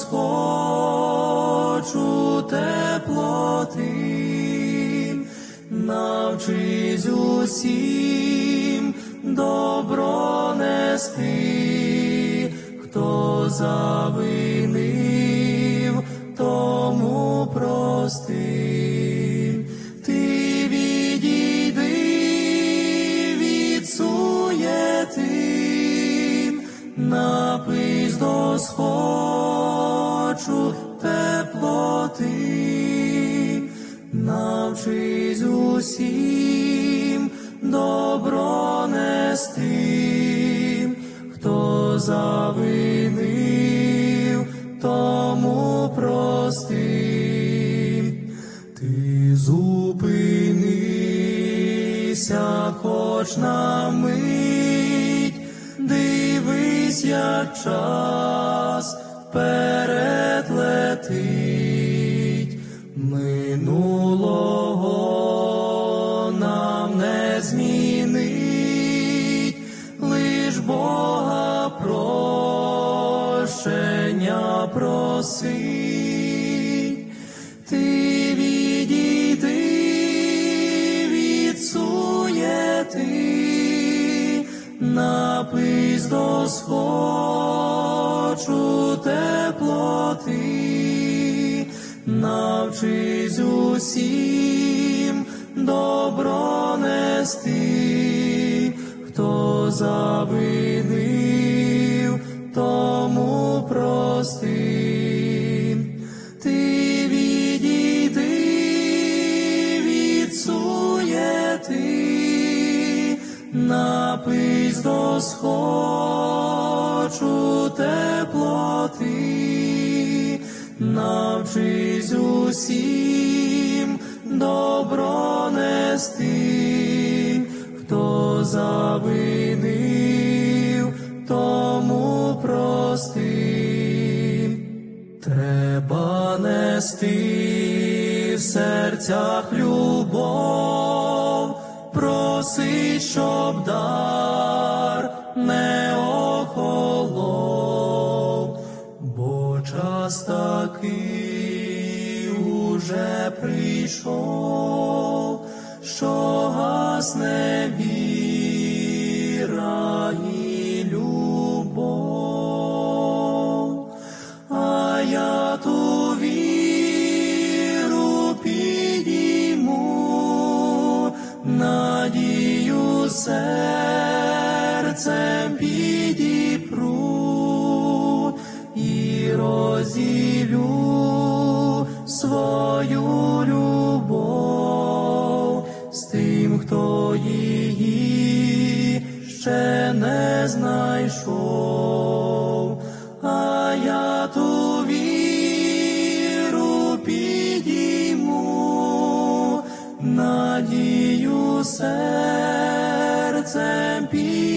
До схочу теплоти, навчись усім добро нести, хто завинив, тому прости. Ти відійди напись до схочу теплоти, навчись усім добро нести, хто завинив, тому прости. Ти зупинися, хоч на мить, дивись, як час вперед летить, минулого нам не змінить, лиш Бога прощення просить. Ти відійди від суєти, напись до схочу теплоти, навчись усім добро нести, хто завинив, тому прости. Ти відійди напись до схочу теплоти, навчись усім добро нести, хто завинив, тому прости. Треба нести в серцях любов, проси, щоб дар не бо час такий уже прийшов, що гасне віра і любов. А я ту віру підійму, надію серцем підіпру і розділю свою любов з тим, хто її ще не знайшов. А я ту віру підійму, надію серцем підіпру